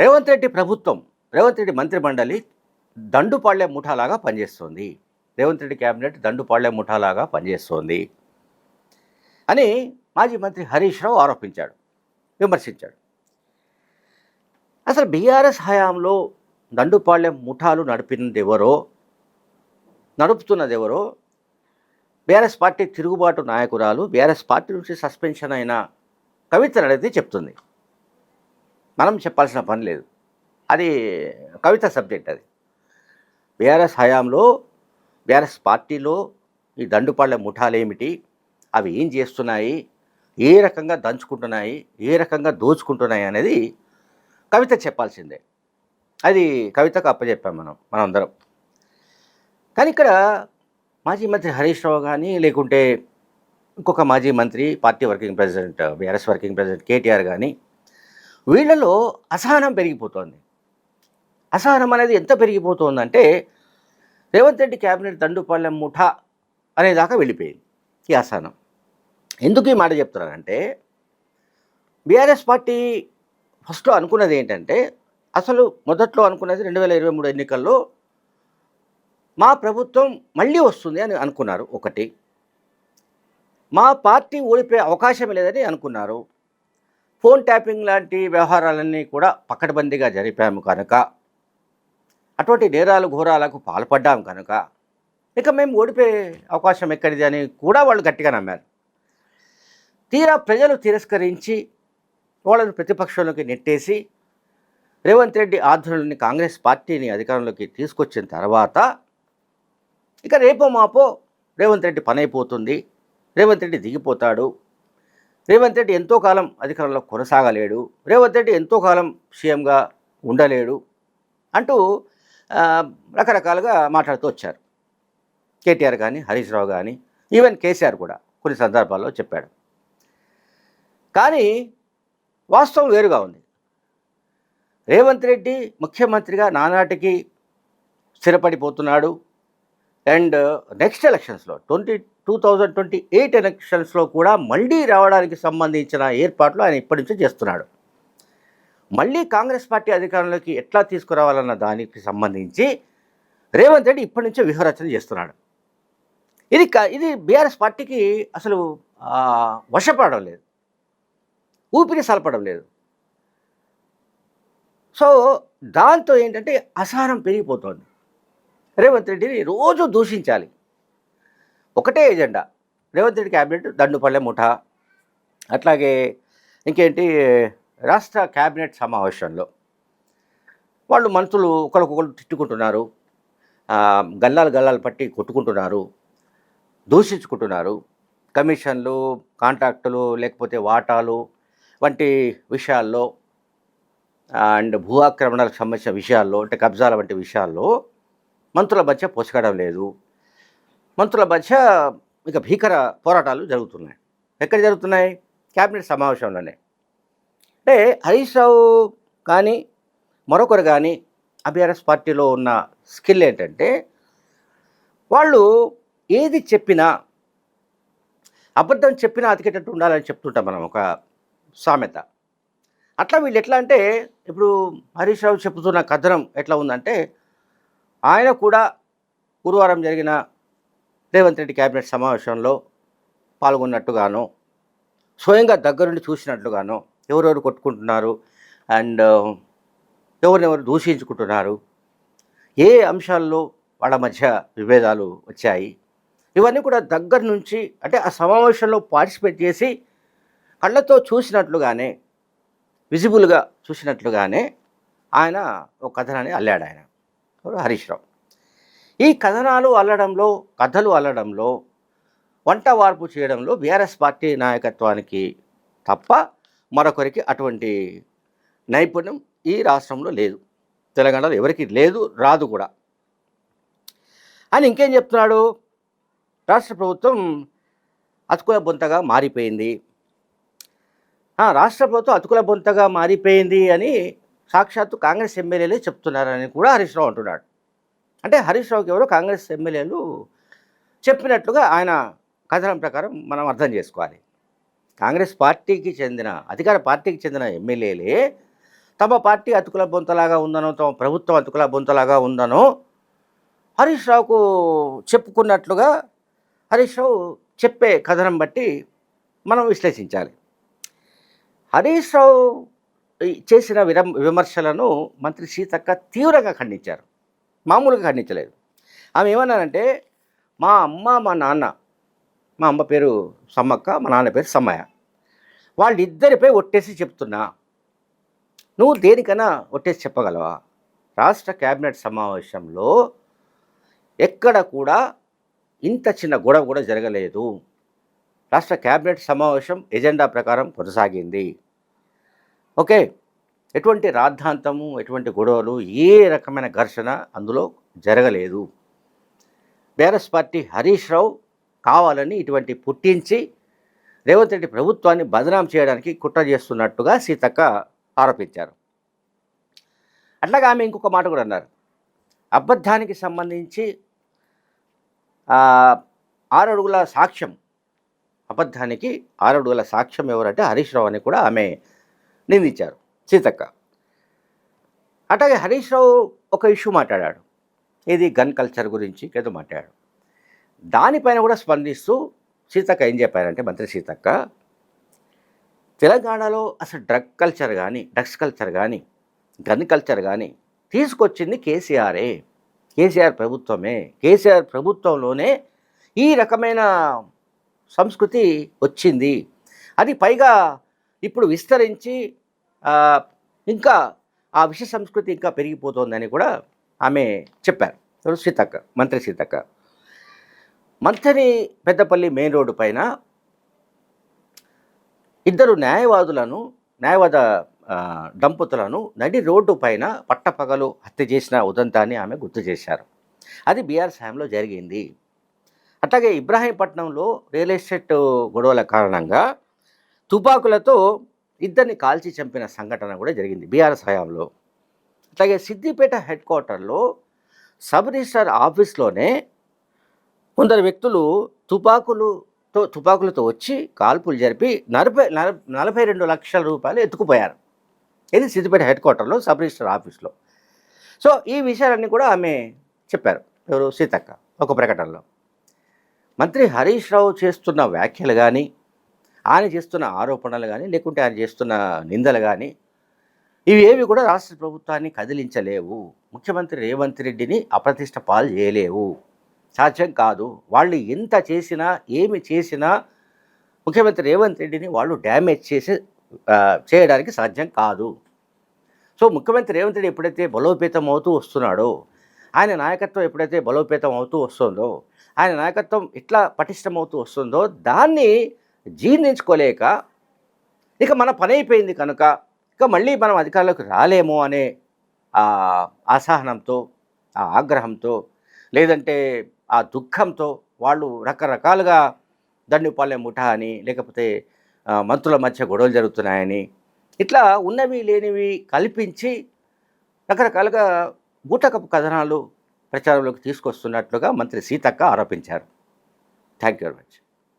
రేవంత్ రెడ్డి ప్రభుత్వం రేవంత్ రెడ్డి మంత్రిమండలి దండుపాళ్ళే ముఠాలాగా పనిచేస్తుంది. రేవంత్ రెడ్డి క్యాబినెట్ దండుపాళ్ళే ముఠాలాగా పనిచేస్తోంది అని మాజీ మంత్రి హరీష్ రావు ఆరోపించాడు విమర్శించాడు. అసలు బీఆర్ఎస్ హయాంలో దండుపాళ్యం ముఠాలు నడిపినది ఎవరో నడుపుతున్నది ఎవరో బీఆర్ఎస్ పార్టీ తిరుగుబాటు నాయకురాలు బీఆర్ఎస్ పార్టీ నుంచి సస్పెన్షన్ అయిన కవిత అనేది చెప్తుంది. మనం చెప్పాల్సిన పని లేదు. అది కవిత సబ్జెక్ట్ అది. బీఆర్ఎస్ హయాంలో బీఆర్ఎస్ పార్టీలో ఈ దండుపాళ్ళ ముఠాలు ఏమిటి అవి ఏం చేస్తున్నాయి? ఏ రకంగా దంచుకుంటున్నాయి? ఏ రకంగా దోచుకుంటున్నాయి అనేది కవిత చెప్పాల్సిందే. అది కవితకు అప్పచెప్పాం మనం మనందరం. కానీ ఇక్కడ మాజీ మంత్రి హరీష్ రావు కానీ లేకుంటే ఇంకొక మాజీ మంత్రి party working president BRS working president KTR కానీ వీళ్ళలో అసహనం పెరిగిపోతోంది. అసహనం అనేది ఎంత పెరిగిపోతుందంటే రేవంత్ రెడ్డి క్యాబినెట్ తండుపాలెం ముఠా అనేదాకా వెళ్ళిపోయింది ఈ అసహనం. ఎందుకు ఈ మాట చెప్తున్నానంటే బీఆర్ఎస్ పార్టీ ఫస్ట్లో అనుకున్నది ఏంటంటే అసలు మొదట్లో అనుకున్నది రెండు వేల ఇరవై మూడు ఎన్నికల్లో మా ప్రభుత్వం మళ్ళీ వస్తుంది అని అనుకున్నారు ఒకటి. మా పార్టీ ఓడిపోయే అవకాశం లేదని అనుకున్నారు. ఫోన్ ట్యాపింగ్ లాంటి వ్యవహారాలన్నీ కూడా పకడ్బందీగా జరిపాము కనుక. అటువంటి నేరాలు ఘోరాలకు పాల్పడ్డాము కనుక. ఇక మేము ఓడిపోయే అవకాశం ఎక్కడిది అని కూడా వాళ్ళు గట్టిగా నమ్మారు. తీరా ప్రజలు తిరస్కరించి వాళ్ళను ప్రతిపక్షంలోకి నెట్టేసి రేవంత్ రెడ్డి ఆధ్వర్యంలోని కాంగ్రెస్ పార్టీని అధికారంలోకి తీసుకొచ్చిన తర్వాత ఇక రేపో మాపో రేవంత్ రెడ్డి పని అయిపోతుంది రేవంత్ రెడ్డి దిగిపోతాడు. రేవంత్ రెడ్డి ఎంతో కాలం అధికారంలో కొనసాగలేడు. రేవంత్ రెడ్డి ఎంతో కాలం సీఎంగా ఉండలేడు అంటూ రకరకాలుగా మాట్లాడుతూ వచ్చారు. కేటీఆర్ కానీ హరీష్ రావు కానీ ఈవెన్ కేసీఆర్ కూడా కొన్ని సందర్భాల్లో చెప్పాడు. కానీ వాస్తవం వేరుగా ఉంది. రేవంత్ రెడ్డి ముఖ్యమంత్రిగా నానాటికి స్థిరపడిపోతున్నాడు. అండ్ నెక్స్ట్ ఎలక్షన్స్లో twenty two thousand twenty eight ఎలక్షన్స్లో కూడా మళ్ళీ రావడానికి సంబంధించిన ఏర్పాట్లు ఆయన ఇప్పటి నుంచే చేస్తున్నాడు. మళ్ళీ కాంగ్రెస్ పార్టీ అధికారంలోకి ఎట్లా తీసుకురావాలన్న దానికి సంబంధించి రేవంత్ రెడ్డి ఇప్పటి నుంచే వ్యూహరచన చేస్తున్నాడు. ఇది క- ఇది బీఆర్ఎస్ పార్టీకి అసలు వశపడడం లేదు. ఊపిరి సలపడం లేదు. సో దాంతో ఏంటంటే అసహనం పెరిగిపోతుంది. రేవంత్ రెడ్డిని రోజు దూషించాలి. ఒకటే ఎజెండా. రేవంత్ రెడ్డి క్యాబినెట్ దండుపల్లె ముఠా. అట్లాగే ఇంకేంటి రాష్ట్ర క్యాబినెట్ సమావేశంలో వాళ్ళు మంత్రులు ఒకరికొకరు తిట్టుకుంటున్నారు. గల్లాలు గల్లాలు పట్టి కొట్టుకుంటున్నారు. దూషించుకుంటున్నారు. కమిషన్లు కాంట్రాక్టులు లేకపోతే వాటాలు వంటి విషయాల్లో అండ్ భూ ఆక్రమణలకు సంబంధించిన విషయాల్లో అంటే కబ్జాల వంటి విషయాల్లో మంత్రుల మధ్య పోసకడం లేదు. మంత్రుల మధ్య ఇక భీకర పోరాటాలు జరుగుతున్నాయి. ఎక్కడ జరుగుతున్నాయి? క్యాబినెట్ సమావేశంలోనే. అంటే హరీష్ రావు కానీ మరొకరు కానీ అబిఆర్ఎస్ పార్టీలో ఉన్న స్కిల్ ఏంటంటే వాళ్ళు ఏది చెప్పినా అబద్ధం చెప్పినా అతికేటట్టు ఉండాలని చెప్తుంటాం మనం ఒక సామెత. అట్లా వీళ్ళు ఎట్లా అంటే ఇప్పుడు హరీష్ రావు చెప్తున్న కథనం ఎట్లా ఉందంటే ఆయన కూడా గురువారం జరిగిన రేవంత్ రెడ్డి క్యాబినెట్ సమావేశంలో పాల్గొన్నట్టుగాను స్వయంగా దగ్గరుండి చూసినట్లుగాను ఎవరెవరు కొట్టుకుంటున్నారు అండ్ ఎవరినెవరు దూషించుకుంటున్నారు ఏ అంశాల్లో వాళ్ళ మధ్య విభేదాలు వచ్చాయి ఇవన్నీ కూడా దగ్గర నుంచి అంటే ఆ సమావేశంలో పార్టిసిపేట్ చేసి కళ్ళతో చూసినట్లుగానే విజిబుల్గా చూసినట్లుగానే ఆయన ఒక కథనాన్ని అల్లాడు ఆయన హరీష్ రావు. ఈ కథనాలు అల్లడంలో కథలు అల్లడంలో వంట వార్పు చేయడంలో బీఆర్ఎస్ పార్టీ నాయకత్వానికి తప్ప మరొకరికి అటువంటి నైపుణ్యం ఈ రాష్ట్రంలో లేదు. తెలంగాణలో ఎవరికి లేదు రాదు కూడా. అని ఇంకేం చెప్తున్నాడు? రాష్ట్ర ప్రభుత్వం అతుకుల బొంతగా మారిపోయింది. రాష్ట్ర ప్రభుత్వం అతుకుల బొంతగా మారిపోయింది అని సాక్షాత్తు కాంగ్రెస్ ఎమ్మెల్యేలే చెప్తున్నారని కూడా హరీష్ రావు అంటున్నాడు. అంటే హరీష్ రావుకి ఎవరో కాంగ్రెస్ ఎమ్మెల్యేలు చెప్పినట్లుగా ఆయన కథనం ప్రకారం మనం అర్థం చేసుకోవాలి. కాంగ్రెస్ పార్టీకి చెందిన అధికార పార్టీకి చెందిన ఎమ్మెల్యేలే తమ పార్టీ అతుకుల బొంతలాగా ఉందనో తమ ప్రభుత్వం అతుకుల బొంతలాగా ఉందనో హరీష్ రావుకు చెప్పుకున్నట్లుగా హరీష్ రావు చెప్పే కథనం బట్టి మనం విశ్లేషించాలి. హరీష్ రావు చేసిన విరం విమర్శలను మంత్రి సీతక్క తీవ్రంగా ఖండించారు. మామూలుగా ఖండించలేదు. ఆమె ఏమన్నారంటే మా అమ్మ మా నాన్న మా అమ్మ పేరు సమ్మక్క మా నాన్న పేరు సమ్మయ్య వాళ్ళిద్దరిపై ఒట్టేసి చెప్తున్నా. నువ్వు దేనికైనా ఒట్టేసి చెప్పగలవా? రాష్ట్ర క్యాబినెట్ సమావేశంలో ఎక్కడ కూడా ఇంత చిన్న గొడవ కూడా జరగలేదు. రాష్ట్ర క్యాబినెట్ సమావేశం ఎజెండా ప్రకారం కొనసాగింది. ఓకే. ఎటువంటి రాద్ధాంతము ఎటువంటి గొడవలు ఏ రకమైన ఘర్షణ అందులో జరగలేదు. బీఆర్ఎస్ పార్టీ హరీష్ రావు కావాలని ఇటువంటి పుట్టించి రేవంత్ రెడ్డి ప్రభుత్వాన్ని బదనాం చేయడానికి కుట్ర చేస్తున్నట్టుగా సీతక్క ఆరోపించారు. అట్లాగా ఆమె ఇంకొక మాట కూడా అన్నారు. అబద్ధానికి సంబంధించి ఆరు అడుగుల సాక్ష్యం అబద్ధానికి ఆరు అడుగుల సాక్ష్యం ఎవరంటే హరీష్ రావు అని కూడా ఆమె నిందించారు. సీతక్క. అట్లాగే హరీష్ రావు ఒక ఇష్యూ మాట్లాడాడు. ఇది గన్ కల్చర్ గురించి ఏదో మాట్లాడాడు. దానిపైన కూడా స్పందిస్తూ సీతక్క ఏం చెప్పారంటే మంత్రి సీతక్క తెలంగాణలో అసలు డ్రగ్ కల్చర్ కానీ డ్రగ్స్ కల్చర్ కానీ గన్ కల్చర్ కానీ తీసుకొచ్చింది కేసీఆరే. కేసీఆర్ ప్రభుత్వమే. కేసీఆర్ ప్రభుత్వంలోనే ఈ రకమైన సంస్కృతి వచ్చింది. అది పైగా ఇప్పుడు విస్తరించి ఇంకా ఆ విష సంస్కృతి ఇంకా పెరిగిపోతోందని కూడా ఆమె చెప్పారు. సీతక్క మంత్రి సీతక్క. మంత్రి పెద్దపల్లి మెయిన్ రోడ్డు పైన ఇద్దరు న్యాయవాదులను న్యాయవాద దంపతులను నడి రోడ్డు పైన పట్టపగలు హత్య చేసిన ఉదంతాన్ని ఆమె గుర్తు చేశారు. అది బీఆర్ సాయంలో జరిగింది. అట్లాగే ఇబ్రాహీంపట్నంలో రియల్ ఎస్టేట్ గొడవల కారణంగా తుపాకులతో ఇద్దరిని కాల్చి చంపిన సంఘటన కూడా జరిగింది బీఆర్ఎస్ హయాంలో. అట్లాగే సిద్దిపేట హెడ్ క్వార్టర్లో సబ్ రిజిస్టర్ ఆఫీస్లోనే కొందరు వ్యక్తులు తుపాకులతో తుపాకులతో వచ్చి కాల్పులు జరిపి నలభై నలభై రెండు లక్షల రూపాయలు ఎత్తుకుపోయారు. ఇది సిద్దిపేట హెడ్ క్వార్టర్లో సబ్ రిజిస్టర్ ఆఫీస్లో. సో ఈ విషయాలన్నీ కూడా ఆమె చెప్పారు. ఎవరు? సీతక్క. ఒక ప్రకటనలో. మంత్రి హరీష్ రావు చేస్తున్న వ్యాఖ్యలు కానీ ఆయన చేస్తున్న ఆరోపణలు కానీ లేకుంటే ఆయన చేస్తున్న నిందలు కానీ ఇవి ఏవి కూడా రాష్ట్ర ప్రభుత్వాన్ని కదిలించలేవు. ముఖ్యమంత్రి రేవంత్ రెడ్డిని అప్రతిష్ట పాలు చేయలేవు. సాధ్యం కాదు. వాళ్ళు ఎంత చేసినా ఏమి చేసినా ముఖ్యమంత్రి రేవంత్ రెడ్డిని వాళ్ళు డ్యామేజ్ చేసి చేయడానికి సాధ్యం కాదు. సో ముఖ్యమంత్రి రేవంత్ రెడ్డి ఎప్పుడైతే బలోపేతం అవుతూ వస్తున్నాడో ఆయన నాయకత్వం ఎప్పుడైతే బలోపేతం అవుతూ వస్తుందో ఆయన నాయకత్వం ఎట్లా పటిష్టమవుతూ వస్తుందో దాన్ని జీర్ణించుకోలేక ఇక మన పని అయిపోయింది కనుక ఇక మళ్ళీ మనం అధికారంలోకి రాలేమో అనే ఆ అసహనంతో ఆ ఆగ్రహంతో లేదంటే ఆ దుఃఖంతో వాళ్ళు రకరకాలుగా దండుపాలెం ముఠా అని లేకపోతే మంత్రుల మధ్య గొడవలు జరుగుతున్నాయని ఇట్లా ఉన్నవి లేనివి కల్పించి రకరకాలుగా బూటకపు కథనాలు ప్రచారంలోకి తీసుకొస్తున్నట్లుగా మంత్రి సీతక్క ఆరోపించారు. Thank you very much.